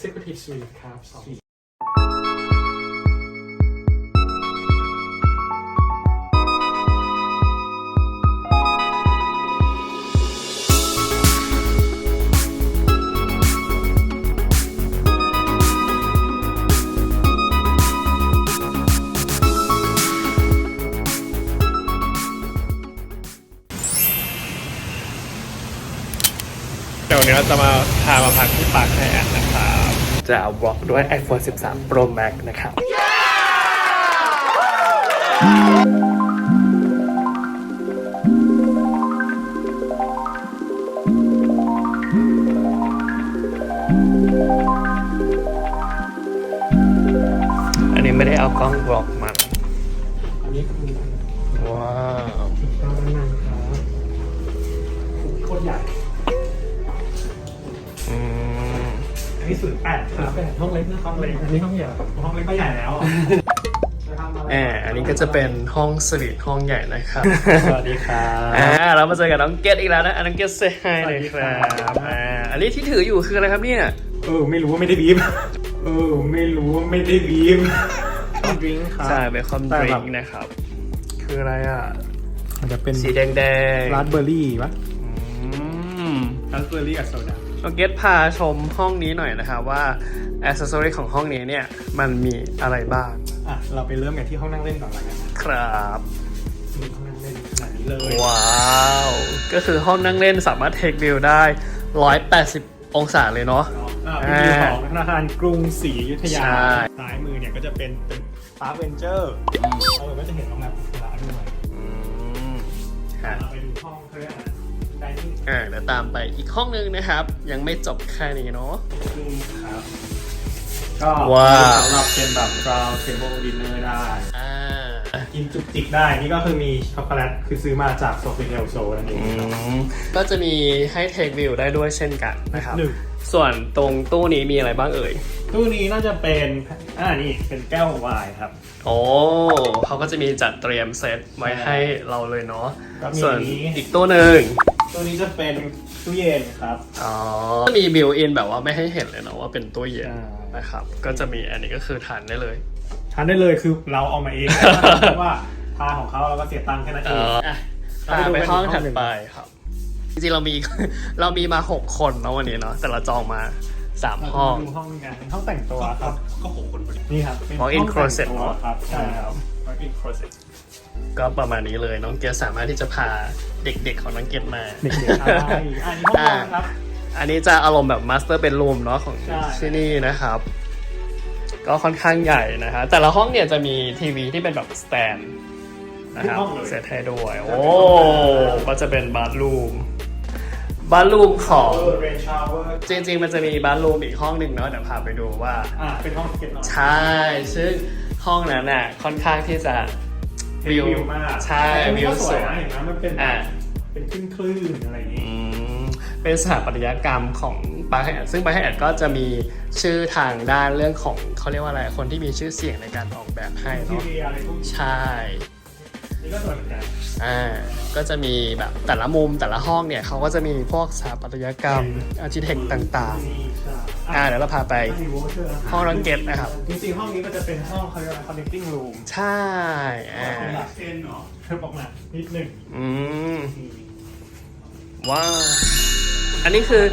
Executive Suite ครับสองเดี๋ยววันนี้เราจะมาพามาพักที่ปาร์คไฮแอทนะครับ จะบล็อกด้วย iPhone 13 Pro Max นะครับ อันนี้ไม่ได้เอากล้องบล็อกมาอันนี้คือว้าวข้าวนั่งครับโคตรใหญ่ นนี้ศูนย์แปดคครัรับบห้องเล็กนะห้องเล็กอันนี้ห้องใหญ่ห้องเล็กก็ใหญ่แล้วอะจะทำอะไรแอบอันนี้ก็จะเป็นห้องสวีทห้องใหญ่นะครับ สวัสดีครับอ่าเรามาเจอกับน้องเกดอีกแล้วนะอะน้องเกดเซฮายเลยครับอ่าอันนี้ที่ถืออยู่คืออะไรครับเนี่ยเออไม่รู้ว่าไม่ได้บีบเออไม่รู้ว่าไม่ได้บีบดริงครับใช่เบคอนดแต่ริแบงบนะครับ คืออะไรอะ มันจะเป็นสีแดงแดงราสเบอร์รี่ปะอืมราสเบอร์รี่กับโซดา น้องเกดพาชมห้องนี้หน่อยนะครับว่าอ c เซสซอรีของห้องนี้เนี่ยมันมีอะไรบ้าง อะ เราไปเริ่มกันที่ห้องนั่งเล่นก่อนละกันครับมีห้องนั่งเล่นขนาดนี้เลย ว้าว ก็คือห้องนั่งเล่นสามารถเทควิวได้ 180 องศาเลยเนาะอ่าเป็นวิวของธนาคารกรุงศรีอยุธยาใช่ซ้ายมือเนี่ยก็จะเป็นเป็นพาร์คเวนเจอร์เออก็จะเห็นโรงแรมอิสระด้วยอืมฮะเราไปดูห้องเขาเรียกอะไรดิ นิ่งอ่าเดี๋ยวตามไปอีกห้องนึงนะครับ ยังไม่จบแค่นี้เนาะครับก็ว้าวสำหรับเป็นแบบ round table dinner ได้อ่ากินจุกจิกได้นี่ก็คือมีช็อกโกแลตคือซื้อมาจากโซฟิเทลโซนั่นเองอืเนาะมก็จะมีให้เทควิวได้ด้วยเช่นกันนะครับหนึ่งส่วนตรงตู้นี้มีอะไรบ้างเอ่ย ตู้นี้น่าจะเป็นอ่านี่เป็นแก้วไวน์ครับ โอ้เขาก็จะมีจัดเตรียมเซตไว้ให้เราเลยเนาะก็มีส่วนอันนี้อีกตู้หนึ่ง ตู้นี้จะเป็นตู้เย็นครับ อ๋อมีบิวอินแบบว่าไม่ให้เห็นเลยเนาะว่าเป็นตู้เย็นใช่นะครับ ก็จะมีอันนี้ก็คือทานได้เลย ทานได้เลยคือเราเอามาเองเพราะว่าทานของเขาเราก็เสียตังค์แค่นั้นเอเอง ออะพาไปห้องถัดไปครับ จริงๆเรามี เรามีมาหกคนเนาะวันนี้เนาะแต่เราจองมาสามห้อง ดูห้องกันห้องแต่งตัวครับ ก็หกคนนี่ครับเป็น Walk-in ห้องแต่ง closet ตัวครับใช่ครับ walk-in closet ก็ประมาณนี้เลยน้องเกดสามารถที่จะพาเด็กๆของน้องเกดมาเด็กๆอะไรอันนี้ห้องนอนครับ อันนี้จะอารมณ์แบบมาสเตอร์เป็นรูมเนาะของใช่ ที่นี่นะครับ ก็ค่อนข้างใหญ่นะฮะแต่ละห้องเนี่ยจะมีทีวีที่เป็นแบบสแตนนะครับทุกห้องเลยเซตให้ด้วย โอ้ก็จะเป็นบาร์รูมบาร์รูมของเออเรนชาวเวอร์จริงๆ มันจะมีบาร์รูมอีกห้องหนึ่งเนาะเดี๋ยวพาไปดูว่า อ่าเป็นห้องเก็บนอน ใช่ ซึ่ง ห้องนั้นน่ะค่อนข้างที่จะวิวมากใช่แต่ตรงนี้วิวก็สสววยยนะเห็นไหมมันเป็นอ่าเป็นคลื่นคลื่นๆอะไรอย่างอืงี้มเป็นสถาปัตยกรรมของปาร์คแอดซึ่งปาร์คแอดก็จะมีชื่อทางด้านเรื่องของเขาเรียกว่าอะไรคนที่มีชื่อเสียงในการออกแบบให้ทีเนาะวีอะไรพวกนี้ใช่นี่ก็สวยเหมือนกันอ่าก็จะมีแบบแต่ละมุมแต่ละห้องเนี่ยเขาก็จะมีพวกสถาปัตยกรรมอาร์จิเทคต่างนี่ใช่ๆ อ่าเดี๋ยวเราพาไปมีวอเตอร์ห้องรังเก็ตนะครับ จริงๆห้องนี้ก็จะเป็นห้องเขาเรียกว่า connecting room ใช่อ่าเป็นหลักเส้นเนาะเพิ่มออกมานิดหนึ่งอืมว้าวอันนี้คือ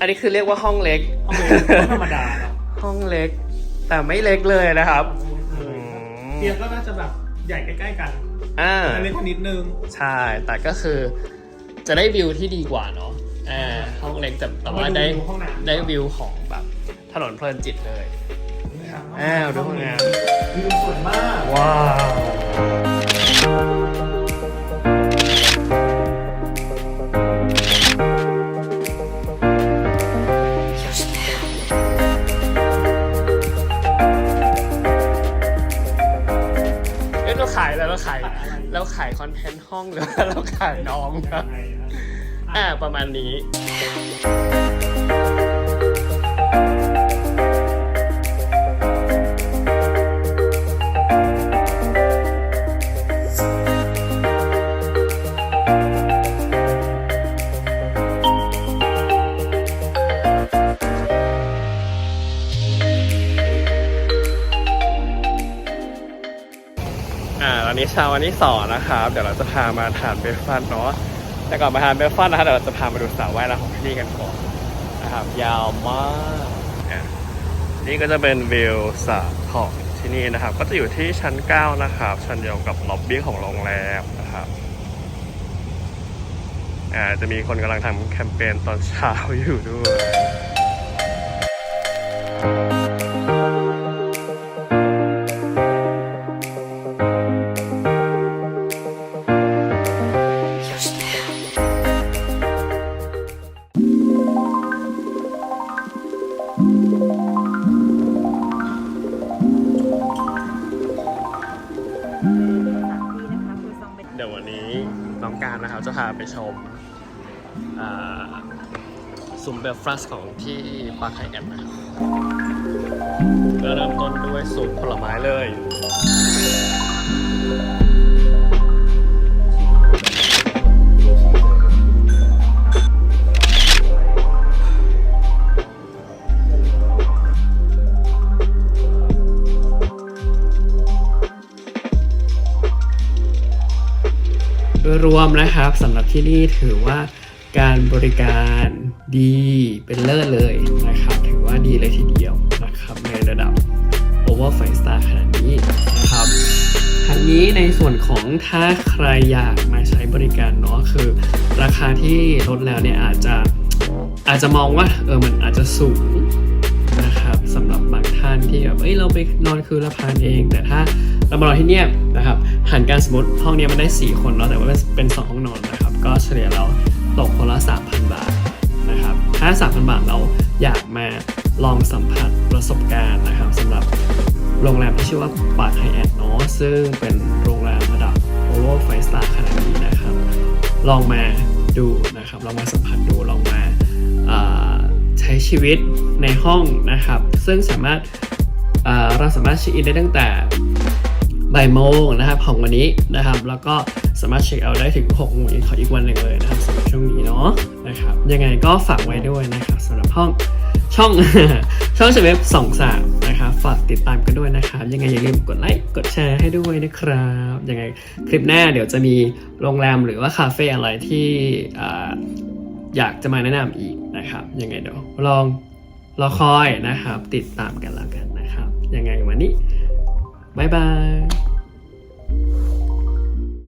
อันนี้คือเรียกว่าห้องเล็ก ห้องเล็กห้องธรรมดาเนาะห้องเล็ก แต่ไม่เล็กเลยนะครับเตียงก็น่าจะแบบใหญ่ใกล้ๆกันอ่าแต่เล็กกว่านิดนึง ใช่ แต่ก็คือจะได้วิวที่ดีกว่าเนาะ อ่าห้องเล็กแต่แต่ว่าได้ดูห้องน้ำ ได้วิวของแบบถนนเพลินจิตเลยอ้าวดูห้องน้วิวสวยมากว้าว เอ้ยเราขายแล้วเราขายเราขายคอนเทนต์ห้องหรือว่าเราขายน้องครับอ่ อ่าประมาณนี้อ่าตอนนี้เช้าวันที่สองนะครับ เดี๋ยวเราจะพามาทานเบรคฟันเนาะ แต่ก่อนมาทานเบรคฟาสต์นะครับเดี๋ยวเราจะพามาดูสระว่ายน้ำของที่นี่กันก่อนนะครับ ยาวมากอะนี่ก็จะเป็นวิวสระของที่นี่นะครับ ก็จะอยู่ที่ชั้น 9 นะครับ ชั้นเดียวกับล็อบบี้ของโรงแรมนะครับอ่าจะมีคนกำลังทำแคมเปญตอนเช้าอยู่ด้วย เดี๋ยววันนี้น้องการนะครับจะพาไปชมซุ่มเบลฟรัสของที่ปาร์คไฮแอทนะครับก็เริ่มต้นด้วยสุ่มผลไม้เลย ดยรวมนะครับสำหรับที่นี่ถือว่าการบริการดีเป็นเลิศเลยนะครับ ถือว่าดีเลยทีเดียวนะครับ ในระดับ Over 5 Star ขนาดนี้นะครับทั้งนี้ในส่วนของถ้าใครอยากมาใช้บริการเนาะคือ ราคาที่ลดแล้วเนี่ยอาจจะอาจจะมองว่าเออมันอาจจะสูงนะครับสำหรับบางท่านที่แบบเอ้ยเราไปนอนคืนละพันเอง แต่ถ้า เรามานอนที่เนี่ยนะครับหันการสมมติห้องนี้มันได้ 4 คนเนาะแต่ว่าเป็น 2 ห้องนอนนะครับ ก็เฉลี่ยเราตกคนละ 3,000 บาทนะครับถ้า 3,000 บาทเราอยากมาลองสัมผัสประสบการณ์นะครับสำหรับโรงแรมที่ชื่อว่าปาร์คไฮแอทเนาะซึ่งเป็นโรงแรมระดับโอเวอร์ไฟสตาร์ขนาดนี้นะครับ ลองมาดูนะครับลองมาสัมผัสดูลองมาใช้ชีวิตในห้องนะครับ ซึ่งสามารถเราสามารถเช็คอินได้ตั้งแต่ บ่ายโมงนะครับของวันนี้นะครับ แล้วก็สามารถเช็คเอาได้ถึง6โมงเย็นของอีกวันหนึ่งเลยนะครับสำหรับช่วงนี้เนาะนะครับยังไงก็ฝากไว้ด้วยนะครับสำหรับห้องช่องช่องเชเว็บสองสามนะครับฝากติดตามกันด้วยนะครับ ยังไงอย่าลืมกดไลค์กดแชร์ให้ด้วยนะครับยังไงคลิปหน้าเดี๋ยวจะมีโรงแรมหรือว่าคาเฟ่อะไรที่ออยากจะมาแนะนำอีกนะครับ ยังไงเดี๋ยวลองรอคอยนะครับ ติดตามกันแล้วกันนะครับ ยังไงวันนี้ บ๊ายบาย